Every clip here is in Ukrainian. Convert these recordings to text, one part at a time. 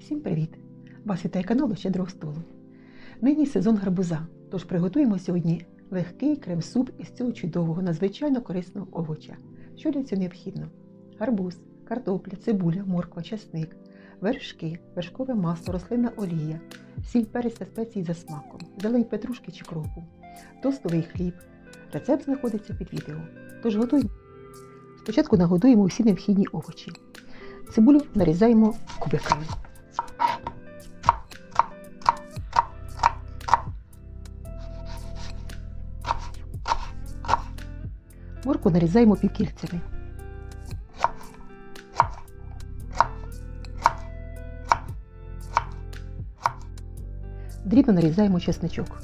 Всім привіт! Вас вітає канал щедрого столу. Нині сезон гарбуза, тож приготуємо сьогодні легкий крем-суп із цього чудового, надзвичайно корисного овоча. Що для цього необхідно? Гарбуз, картопля, цибуля, морква, часник, вершки, вершкове масло, рослинна олія, сіль, перець та спеції за смаком, зелень петрушки чи кропу, тостовий хліб. Рецепт знаходиться під відео. Тож готуємо. Спочатку нагодуємо усі необхідні овочі. Цибулю нарізаємо кубиками. Морку нарізаємо півкільцями. Дрібно нарізаємо чесничок.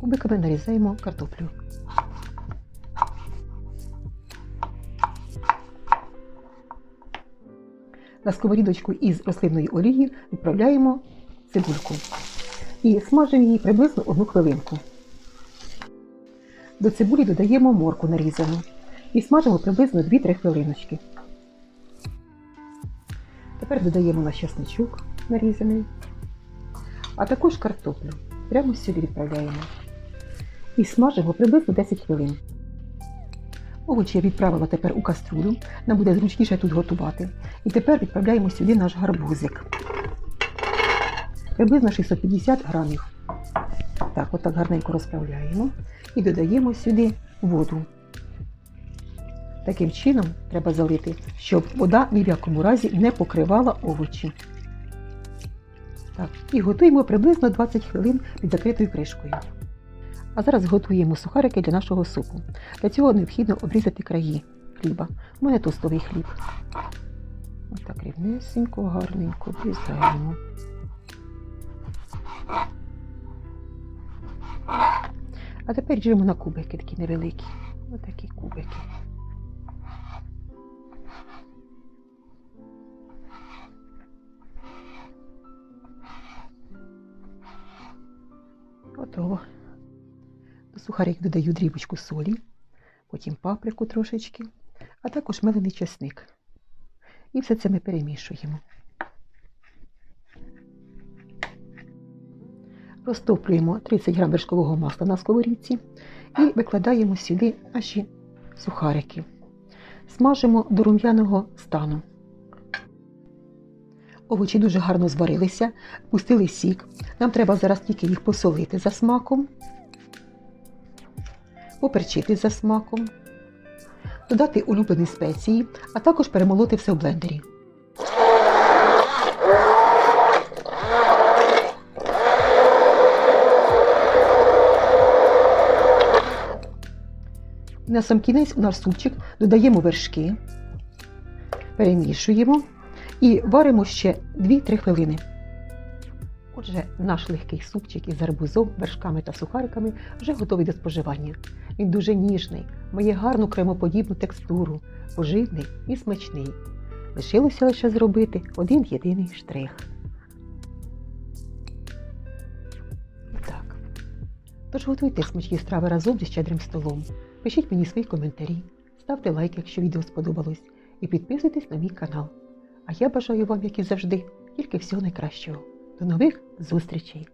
Кубиками нарізаємо картоплю. На сковорідочку із рослинної олії відправляємо цибульку і смажимо її приблизно одну хвилинку. До цибулі додаємо морку нарізану і смажимо приблизно 2-3 хвилиночки. Тепер додаємо наш чесничок нарізаний, а також картоплю. Прямо сюди відправляємо. І смажимо приблизно 10 хвилин. Овочі я відправила тепер у каструлю, нам буде зручніше тут готувати. І тепер відправляємо сюди наш гарбузик. Приблизно 650 грамів. Так, отак гарненько розправляємо і додаємо сюди воду. Таким чином треба залити, щоб вода ні в якому разі не покривала овочі. Так, і готуємо приблизно 20 хвилин під закритою кришкою. А зараз готуємо сухарики для нашого супу. Для цього необхідно обрізати краї хліба. У мене тостовий хліб. Ось так рівнесенько, гарненько обрізаємо. А тепер ріжемо на кубики такі невеликі. Ось такі кубики. Готово. Сухарик додаю дрібочку солі, потім паприку трошечки, а також мелений чесник. І все це ми перемішуємо. Розтоплюємо 30 грам вершкового масла на сковорідці і викладаємо сюди наші сухарики. Смажимо до рум'яного стану. Овочі дуже гарно зварилися, пустили сік. Нам треба зараз тільки їх посолити за смаком, поперчити за смаком, додати улюблені спеції, а також перемолоти все в блендері. На сам кінець у наш супчик додаємо вершки, перемішуємо і варимо ще 2-3 хвилини. Отже, наш легкий супчик із гарбузом, вершками та сухариками вже готовий до споживання. Він дуже ніжний, має гарну кремоподібну текстуру, поживний і смачний. Лишилося лише зробити один єдиний штрих. Так. Тож готуйте смачні страви разом зі щедрим столом. Пишіть мені свої коментарі, ставте лайк, якщо відео сподобалось, і підписуйтесь на мій канал. А я бажаю вам, як і завжди, тільки всього найкращого. До нових зустрічей!